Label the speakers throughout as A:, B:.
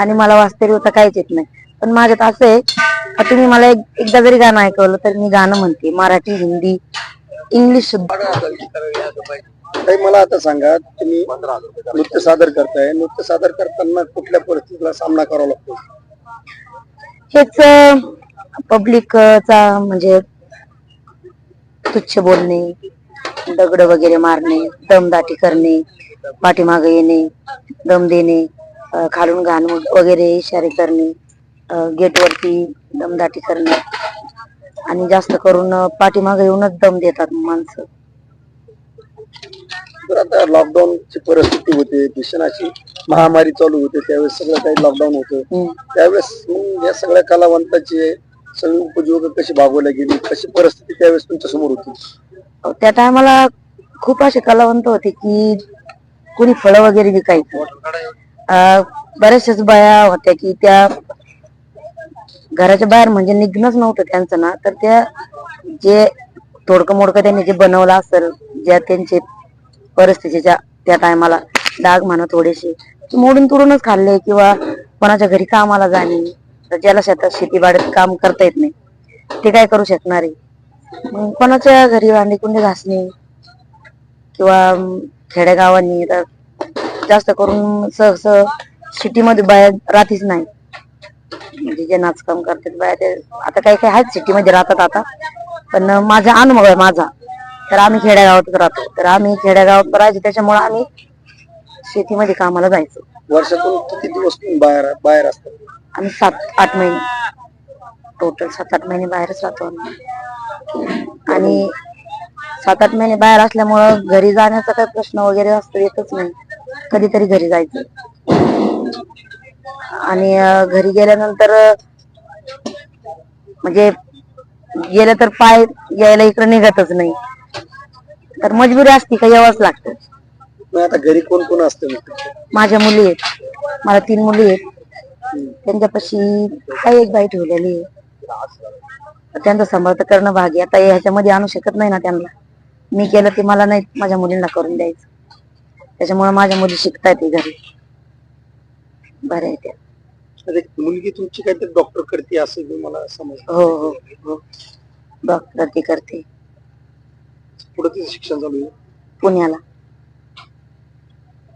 A: आणि मला वास्तविकता काहीच येत नाही. पण माझ्यात असं आहे का तुम्ही मला एक- एकदा जरी गाणं ऐकवलं तर मी गाणं म्हणते. मराठी हिंदी इंग्लिश सुद्धा.
B: ताई मला आता सांगा तुम्ही नृत्य सादर करताय. नृत्य सादर करताना कुठल्या परिस्थितीला सामना करावा लागतो?
A: हेच पब्लिकचा म्हणजे तुच्छ बोलणे दगड वगैरे मारणे दमदाटी करणे पाठीमागे येणे दम देणे खालून घाण वगैरे इशारे करणे गेटवरती दमदाटी करणे. आणि जास्त करून पाठीमागे येऊनच दम देतात माणसं.
B: आता लॉकडाऊनची परिस्थिती होते भीषण अशी महामारी चालू होते त्यावेळेस सगळं काही लॉकडाऊन होतं. त्यावेळेस या सगळ्या कलावंताची सगळी उपजीविका कशी भागवल्या गेली? कशी परिस्थिती त्यावेळेस तुमच्यासमोर होती?
A: त्या टायमाला खूप असे कलावंत होते की कोणी फळं वगैरे विकायचं. बऱ्याचशाच बाया होत्या की त्या घराच्या बाहेर म्हणजे निघणंच नव्हतं त्यांचं ना. तर त्या जे थोडकं मोडकं त्यांनी जे बनवलं असेल ज्या त्यांचे परिस्थितीच्या त्या टायमाला डाग म्हणा थोडेसे मोडून तोडूनच खाल्ले किंवा कोणाच्या घरी कामाला जाणे तर ज्याला शेतात शेतीबाडीत काम करता येत नाही ते काय करू शकणार आहे? कोणाच्या घरी भांडी कुंडी घासणे किंवा खेडेगावांनी तर जास्त करून सहस सिटीमध्ये बाहेर राहतीच नाही. म्हणजे जे नाचकाम करतात बाया ते आता काही काही आहेत सिटीमध्ये राहतात आता. पण माझा अनुभव आहे माझा. तर आम्ही खेड्यागावातच राहतो. तर आम्ही खेड्यागावात राहायचो. त्याच्यामुळे आम्ही शेतीमध्ये कामाला जायचो.
B: वर्षातून किती दिवस तुम्ही बाहेर बाहेर असतात
A: आम्ही सात आठ महिने. टोटल सात आठ महिने बाहेरच राहतो आम्ही. आणि सात आठ महिने बाहेर असल्यामुळं घरी जाण्याचा काही प्रश्न वगैरे असतो येतच नाही. कधीतरी घरी जायचं. आणि घरी गेल्यानंतर म्हणजे गेलं तर पाय यायला इकडे निघतच नाही. तर मजबुरी असती का यावंच लागतं.
B: मग आता घरी कोण कोण असतं मग?
A: माझ्या मुली आहेत. मला तीन मुली आहेत. त्यांच्यापाशी काही एक बाई ठेवलेली आहे. त्यांचं सांभाळ तर करणं भाग आहे. आता ह्याच्यामध्ये आणू शकत नाही ना त्यांना. मी केलं ते मला नाही माझ्या मुलींना करून द्यायचं. त्याच्यामुळे माझ्या मुली शिकतायत घरी. बरं आहे त्या.
B: एक मुलगी तुमची काहीतरी डॉक्टर करते असं मी मला समजलं.
A: हो हो हो. डॉक्टर ती करते.
B: पुढे तिचं शिक्षण चालू आहे?
A: पुण्याला.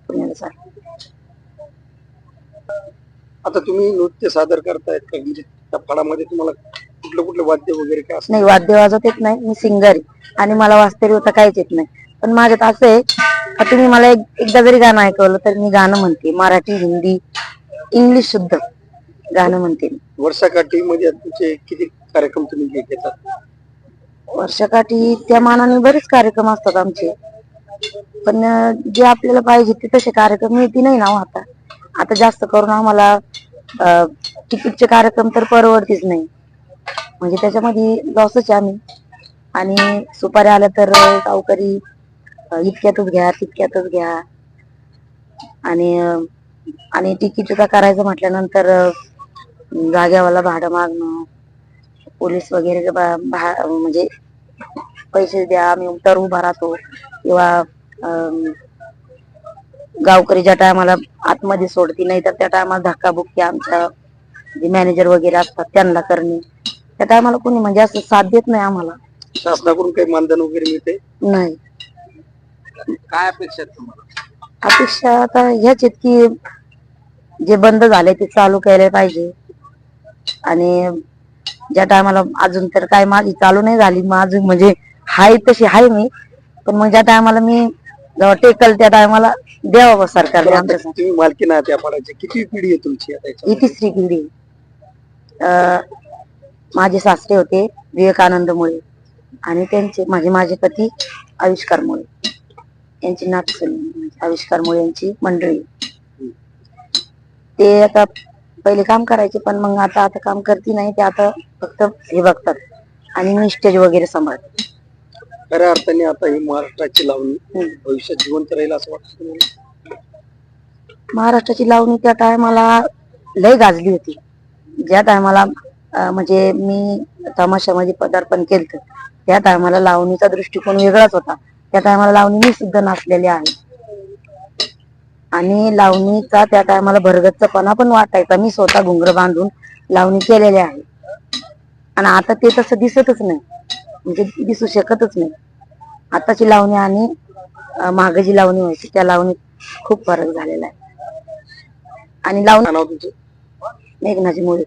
A: पुण्याला चालू.
B: आता तुम्ही नृत्य सादर करतायत का? म्हणजे त्या फळामध्ये तुम्हाला कुठलं कुठलं वाद्य वगैरे काय असतं?
A: नाही वाद्य वाजवत येत नाही. मी सिंगर आणि मला वास्तविकता काहीच येत नाही. पण माझ्यात असं आहे का तुम्ही मला एक- एकदा जरी गाणं ऐकवलं तर मी गाणं म्हणते. मराठी हिंदी इंग्लिश सुद्धा गाणं म्हणते मी.
B: वर्षाकाठी मध्ये तुमचे किती कार्यक्रम तुम्ही घे- घेतात
A: वर्षाकाठी त्या मानाने बरेच कार्यक्रम असतात आमचे. पण अं, जे आपल्याला पाहिजे ते तसे कार्यक्रम मिळते नाही ना हो आता. आता जास्त करून आम्हाला तिकीटचे कार्यक्रम तर परवडतीच नाही. म्हणजे त्याच्यामध्ये लॉसच आहे आम्ही. आणि सुपारी आल्या तर अं, गावकरी इतक्यातच घ्या तितक्यातच घ्या. आणि आणि तिकीटचा करायचं म्हटल्यानंतर जाग्यावाला भाडं मागणं पोलीस वगैरे म्हणजे पैसे द्या आम्ही तर उभा राहतो. किंवा गावकरी ज्या टायमाला आतमध्ये सोडती नाही तर त्या टायमाला धक्काबुक्की आमच्या जे मॅनेजर वगैरे असतात त्यांना करणे. त्या टायमाला कोणी म्हणजे असं साथ देत नाही आम्हाला.
B: शासनाकडून काही मानधन वगैरे मिळते?
A: नाही.
B: काय अपेक्षा आहेत तुम्हाला?
A: अपेक्षा आता ह्याच आहेत की जे बंद झाले ते चालू केले पाहिजे. आणि ज्या टायमाला अजून तर काय माझी चालू नाही झाली माझं म्हणजे हाय तशी हाय मी. पण मग ज्या टायमाला मी जेव्हा टेकल त्या टायमाला द्यावं सरकारने
B: बरं, आता
A: आमच्यासाठी
B: तुम्ही फळाची किती पिढी आहे तुमची आता याच्यामध्ये?
A: ही तिसरी पिढी. अं, माझे सासरे होते विवेकानंद मुळे. आणि त्यांचे माझे माझे पती आविष्कार मुळे. यांची नात आविष्कार मुळे यांची मंडळी. ते आता पहिले काम करायचे पण मग आता आता काम करती नाही ते आता फक्त हे बघतात. आणि मी स्टेज वगैरे सांभाळते
B: खऱ्या अर्थाने आता ही महाराष्ट्राची लावणी. भविष्यात जिवंत राहील असं वाटतं तुम्हाला?
A: महाराष्ट्राची लावणी त्या टायमाला लय गाजली होती. ज्या टायमाला म्हणजे मी तमाशामध्ये पदार्पण केलं त्या टायमाला लावणीचा दृष्टिकोन वेगळाच होता. त्या टायमाला लावणी मी सुद्धा नाचलेली आहे. आणि लावणीचा त्या टायमाला भरगतपणा पण वाटायचा. मी स्वतः घुंगर बांधून लावणी केलेली आहे. आणि आता ते तसं दिसतच नाही. म्हणजे दिसू शकतच नाही. आताची लावणी आणि जी लावणी व्हायची त्या लावणीत खूप फरक झालेला आहे. आणि लावणी मेघनाची मुळे